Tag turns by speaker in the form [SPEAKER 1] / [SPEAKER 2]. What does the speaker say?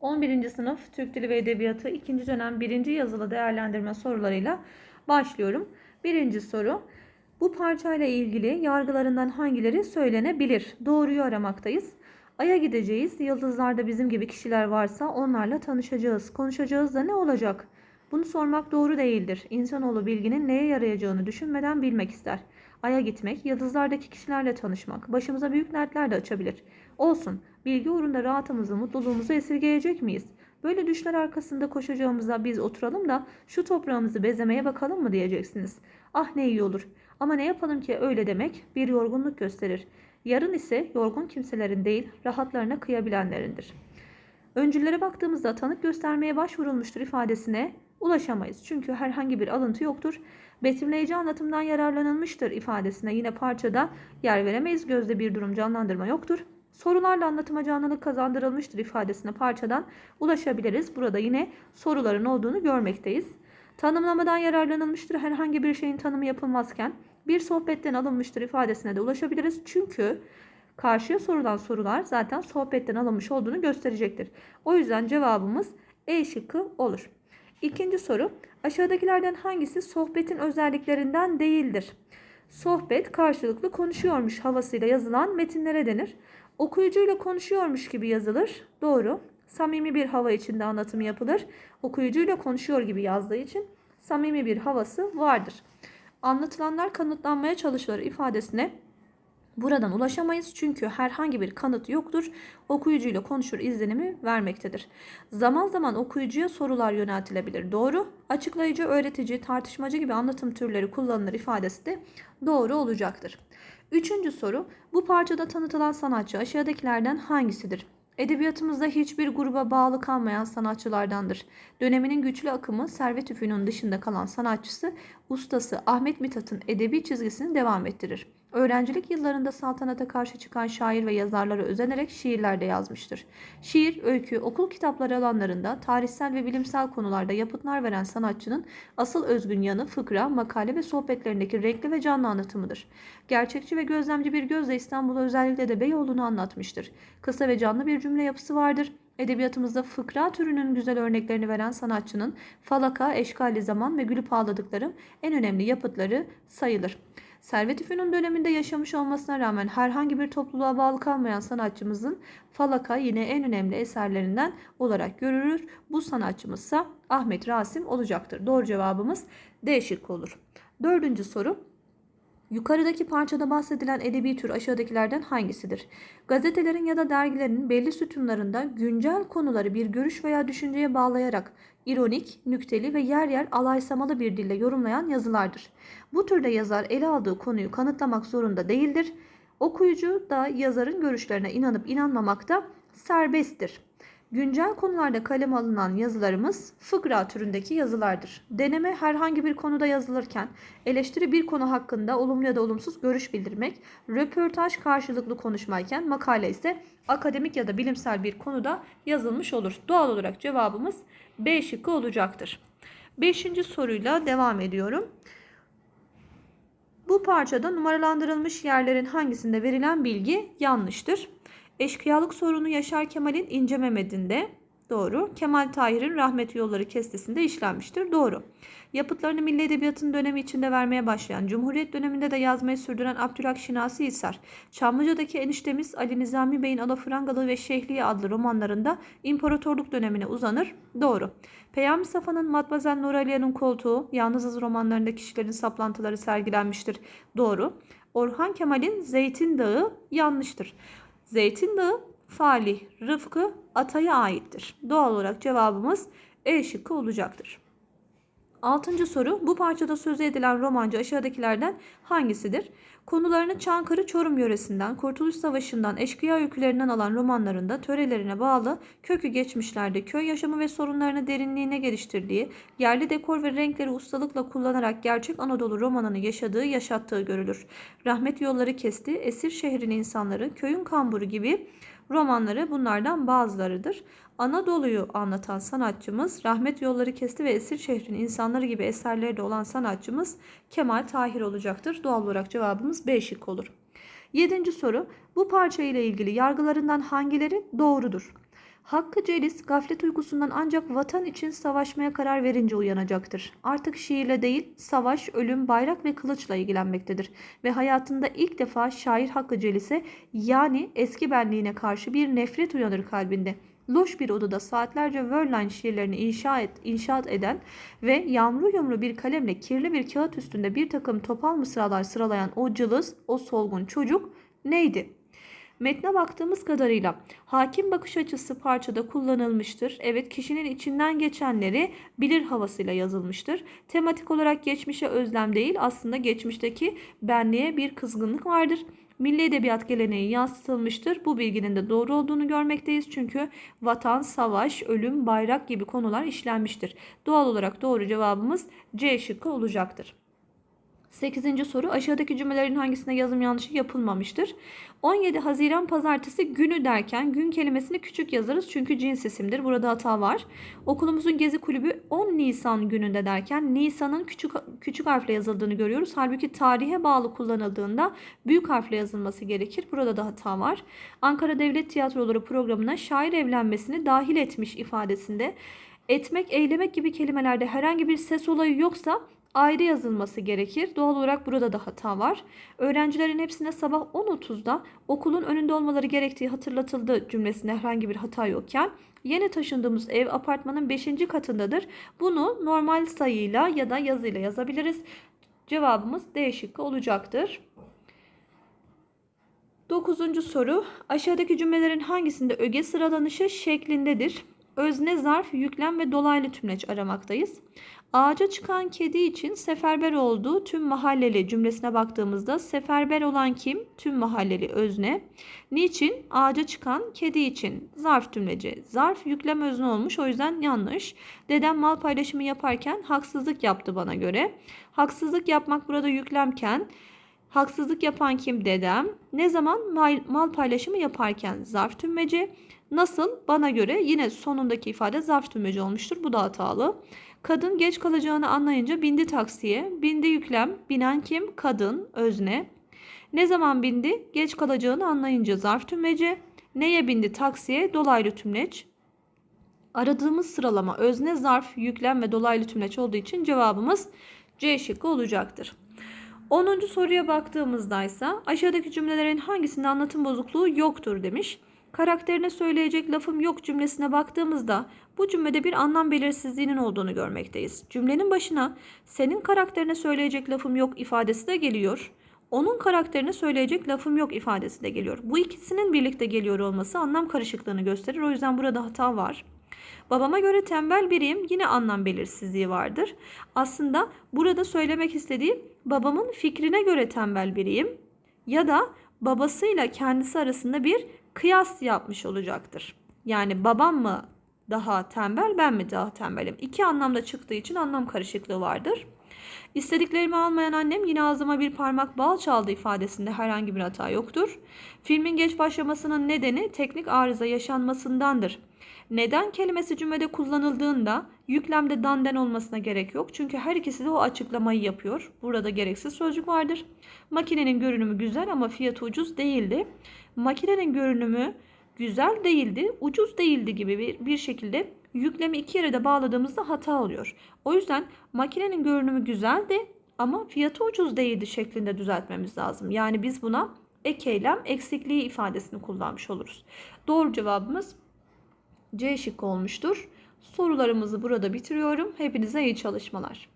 [SPEAKER 1] 11. sınıf Türk Dili ve Edebiyatı 2. dönem 1. yazılı değerlendirme sorularıyla başlıyorum. Birinci soru. Bu parçayla ilgili yargılarından hangileri söylenebilir? Doğruyu aramaktayız. Ay'a gideceğiz. Yıldızlarda bizim gibi kişiler varsa onlarla tanışacağız. Konuşacağız da ne olacak? Bunu sormak doğru değildir. İnsanoğlu bilginin neye yarayacağını düşünmeden bilmek ister. Ay'a gitmek, yıldızlardaki kişilerle tanışmak, başımıza büyük dertler de açabilir. Olsun, bilgi uğrunda rahatımızı, mutluluğumuzu esirgeyecek miyiz? Böyle düşler arkasında koşacağımıza biz oturalım da şu toprağımızı bezemeye bakalım mı diyeceksiniz. Ah ne iyi olur. Ama ne yapalım ki öyle demek bir yorgunluk gösterir. Yarın ise yorgun kimselerin değil, rahatlarına kıyabilenlerindir. Öncüllere baktığımızda tanık göstermeye başvurulmuştur ifadesine ulaşamayız. Çünkü herhangi bir alıntı yoktur. Betimleyici anlatımdan yararlanılmıştır ifadesine yine parçada yer veremeyiz. Gözde bir durum canlandırma yoktur. Sorularla anlatıma canlılık kazandırılmıştır ifadesine parçadan ulaşabiliriz. Burada yine soruların olduğunu görmekteyiz. Tanımlamadan yararlanılmıştır. Herhangi bir şeyin tanımı yapılmazken bir sohbetten alınmıştır ifadesine de ulaşabiliriz. Çünkü karşıya sorulan sorular zaten sohbetten alınmış olduğunu gösterecektir. O yüzden cevabımız E şıkkı olur. İkinci soru. Aşağıdakilerden hangisi sohbetin özelliklerinden değildir? Sohbet karşılıklı konuşuyormuş havasıyla yazılan metinlere denir. Okuyucuyla konuşuyormuş gibi yazılır. Doğru. Samimi bir hava içinde anlatım yapılır. Okuyucuyla konuşuyor gibi yazdığı için samimi bir havası vardır. Anlatılanlar kanıtlanmaya çalışılır ifadesine Buradan ulaşamayız çünkü herhangi bir kanıt yoktur. Okuyucuyla konuşur izlenimi vermektedir. Zaman zaman okuyucuya sorular yöneltilebilir. Doğru. Açıklayıcı, öğretici, tartışmacı gibi anlatım türleri kullanılır ifadesi de doğru olacaktır. Üçüncü soru. Bu parçada tanıtılan sanatçı aşağıdakilerden hangisidir? Edebiyatımızda hiçbir gruba bağlı kalmayan sanatçılardandır. Döneminin güçlü akımı Servet Üfünün dışında kalan sanatçısı, ustası Ahmet Mithat'ın edebi çizgisini devam ettirir. Öğrencilik yıllarında saltanata karşı çıkan şair ve yazarlara özenerek şiirlerde yazmıştır. Şiir, öykü, okul kitapları alanlarında tarihsel ve bilimsel konularda yapıtlar veren sanatçının asıl özgün yanı fıkra, makale ve sohbetlerindeki renkli ve canlı anlatımıdır. Gerçekçi ve gözlemci bir gözle İstanbul'u özellikle de Beyoğlu'nu anlatmıştır. Kısa ve canlı bir cümle yapısı vardır. Edebiyatımızda fıkra türünün güzel örneklerini veren sanatçının Falaka, Eşkali Zaman ve Gülüp Ağladıkları en önemli yapıtları sayılır. Servet Üfünün döneminde yaşamış olmasına rağmen herhangi bir topluluğa bağlı kalmayan sanatçımızın Falaka yine en önemli eserlerinden olarak görülür. Bu sanatçımızsa Ahmet Rasim olacaktır. Doğru cevabımız D şıkkı olur. Dördüncü soru. Yukarıdaki parçada bahsedilen edebi tür aşağıdakilerden hangisidir? Gazetelerin ya da dergilerin belli sütunlarında güncel konuları bir görüş veya düşünceye bağlayarak ironik, nükteli ve yer yer alaysamalı bir dille yorumlayan yazılardır. Bu türde yazar ele aldığı konuyu kanıtlamak zorunda değildir. Okuyucu da yazarın görüşlerine inanıp inanmamakta serbesttir. Güncel konularda kaleme alınan yazılarımız fıkra türündeki yazılardır. Deneme herhangi bir konuda yazılırken eleştiri bir konu hakkında olumlu ya da olumsuz görüş bildirmek, röportaj karşılıklı konuşmayken makale ise akademik ya da bilimsel bir konuda yazılmış olur. Doğal olarak cevabımız B şıkkı olacaktır. Beşinci soruyla devam ediyorum. Bu parçada numaralandırılmış yerlerin hangisinde verilen bilgi yanlıştır? Eşkıyalık sorunu Yaşar Kemal'in İnce Mehmet'inde doğru. Kemal Tahir'in Rahmet Yolları kestesinde işlenmiştir. Doğru. Yapıtlarını Milli Edebiyatın dönemi içinde vermeye başlayan, Cumhuriyet döneminde de yazmayı sürdüren Abdülhak Şinasi Hisar, Çamlıca'daki eniştemiz Ali Nizami Bey'in Alafrangalı ve Şehliye adlı romanlarında imparatorluk dönemine uzanır. Doğru. Peyami Safa'nın Matmazel Nuraliye'nin koltuğu, Yalnızız romanlarında kişilerin saplantıları sergilenmiştir. Doğru. Orhan Kemal'in Zeytin Dağı yanlıştır. Zeytin Dağı Falih Rıfkı Atay'a aittir. Doğal olarak cevabımız E şıkkı olacaktır. Altıncı soru. Bu parçada sözü edilen romancı aşağıdakilerden hangisidir? Konularını Çankırı Çorum yöresinden, Kurtuluş Savaşı'ndan, eşkıya öykülerinden alan romanlarında törelerine bağlı kökü geçmişlerde köy yaşamı ve sorunlarını derinliğine geliştirdiği, yerli dekor ve renkleri ustalıkla kullanarak gerçek Anadolu romanını yaşadığı, yaşattığı görülür. Rahmet yolları kesti, esir şehrin insanları, köyün kamburu gibi romanları bunlardan bazılarıdır. Anadolu'yu anlatan sanatçımız Rahmet Yolları Kesti ve Esir Şehrin insanları gibi eserleri de olan sanatçımız Kemal Tahir olacaktır. Doğal olarak cevabımız B şık olur. Yedinci soru. Bu parça ile ilgili yargılarından hangileri doğrudur? Hakkı Celis gaflet uykusundan ancak vatan için savaşmaya karar verince uyanacaktır. Artık şiirle değil, savaş, ölüm, bayrak ve kılıçla ilgilenmektedir. Ve hayatında ilk defa şair Hakkı Celis'e yani eski benliğine karşı bir nefret uyanır kalbinde. Loş bir odada saatlerce Verlaine şiirlerini inşa et, inşaat eden ve yağmuru yumru bir kalemle kirli bir kağıt üstünde bir takım topal mısralar sıralayan o cılız, o solgun çocuk neydi? Metne baktığımız kadarıyla hakim bakış açısı parçada kullanılmıştır. Evet kişinin içinden geçenleri bilir havasıyla yazılmıştır. Tematik olarak geçmişe özlem değil aslında geçmişteki benliğe bir kızgınlık vardır. Milli edebiyat geleneği yansıtılmıştır. Bu bilginin de doğru olduğunu görmekteyiz. Çünkü vatan, savaş, ölüm, bayrak gibi konular işlenmiştir. Doğal olarak doğru cevabımız C şıkkı olacaktır. 8. soru aşağıdaki cümlelerin hangisinde yazım yanlışı yapılmamıştır? 17 Haziran pazartesi günü derken gün kelimesini küçük yazarız çünkü cins isimdir. Burada hata var. Okulumuzun gezi kulübü 10 Nisan gününde derken Nisan'ın küçük küçük harfle yazıldığını görüyoruz. Halbuki tarihe bağlı kullanıldığında büyük harfle yazılması gerekir. Burada da hata var. Ankara Devlet Tiyatroları programına şair evlenmesini dahil etmiş ifadesinde etmek, eylemek gibi kelimelerde herhangi bir ses olayı yoksa ayrı yazılması gerekir. Doğal olarak burada da hata var. Öğrencilerin hepsine sabah 10.30'da okulun önünde olmaları gerektiği hatırlatıldı cümlesinde herhangi bir hata yokken yeni taşındığımız ev apartmanın 5. katındadır. Bunu normal sayıyla ya da yazıyla yazabiliriz. Cevabımız D şıkkı olacaktır. Dokuzuncu soru. Aşağıdaki cümlelerin hangisinde öge sıralanışı şeklindedir? Özne, zarf, yüklem ve dolaylı tümleç aramaktayız. Ağaca çıkan kedi için seferber olduğu tüm mahalleli cümlesine baktığımızda seferber olan kim? Tüm mahalleli özne. Niçin? Ağaca çıkan kedi için. Zarf tümleci. Zarf yüklem özne olmuş o yüzden yanlış. Dedem mal paylaşımı yaparken haksızlık yaptı bana göre. Haksızlık yapmak burada yüklemken haksızlık yapan kim? Dedem. Ne zaman? Mal, mal paylaşımı yaparken zarf tümleci. Nasıl? Bana göre yine sonundaki ifade zarf tümleci olmuştur. Bu da hatalı. Kadın geç kalacağını anlayınca bindi taksiye. Bindi yüklem. Binen kim? Kadın, özne. Ne zaman bindi? Geç kalacağını anlayınca zarf tümleci. Neye bindi? Taksiye, dolaylı tümleç. Aradığımız sıralama özne, zarf, yüklem ve dolaylı tümleç olduğu için cevabımız C şıkkı olacaktır. 10. soruya baktığımızda ise aşağıdaki cümlelerin hangisinde anlatım bozukluğu yoktur demiş. Karakterine söyleyecek lafım yok cümlesine baktığımızda bu cümlede bir anlam belirsizliğinin olduğunu görmekteyiz. Cümlenin başına senin karakterine söyleyecek lafım yok ifadesi de geliyor. Onun karakterine söyleyecek lafım yok ifadesi de geliyor. Bu ikisinin birlikte geliyor olması anlam karışıklığını gösterir. O yüzden burada hata var. Babama göre tembel biriyim yine anlam belirsizliği vardır. Aslında burada söylemek istediğim babamın fikrine göre tembel biriyim ya da babasıyla kendisi arasında bir kıyas yapmış olacaktır. Yani babam mı daha tembel ben mi daha tembelim? İki anlamda çıktığı için anlam karışıklığı vardır. İstediklerimi almayan annem yine ağzıma bir parmak bal çaldı ifadesinde herhangi bir hata yoktur. Filmin geç başlamasının nedeni teknik arıza yaşanmasındandır. Neden kelimesi cümlede kullanıldığında yüklemde danden olmasına gerek yok. Çünkü her ikisi de o açıklamayı yapıyor. Burada gereksiz sözcük vardır. Makinenin görünümü güzel ama fiyatı ucuz değildi. Makinenin görünümü güzel değildi, ucuz değildi gibi bir, bir şekilde yüklemi iki yere de bağladığımızda hata oluyor. O yüzden makinenin görünümü güzeldi ama fiyatı ucuz değildi şeklinde düzeltmemiz lazım. Yani biz buna ek eylem eksikliği ifadesini kullanmış oluruz. Doğru cevabımız C şıkkı olmuştur. Sorularımızı burada bitiriyorum. Hepinize iyi çalışmalar.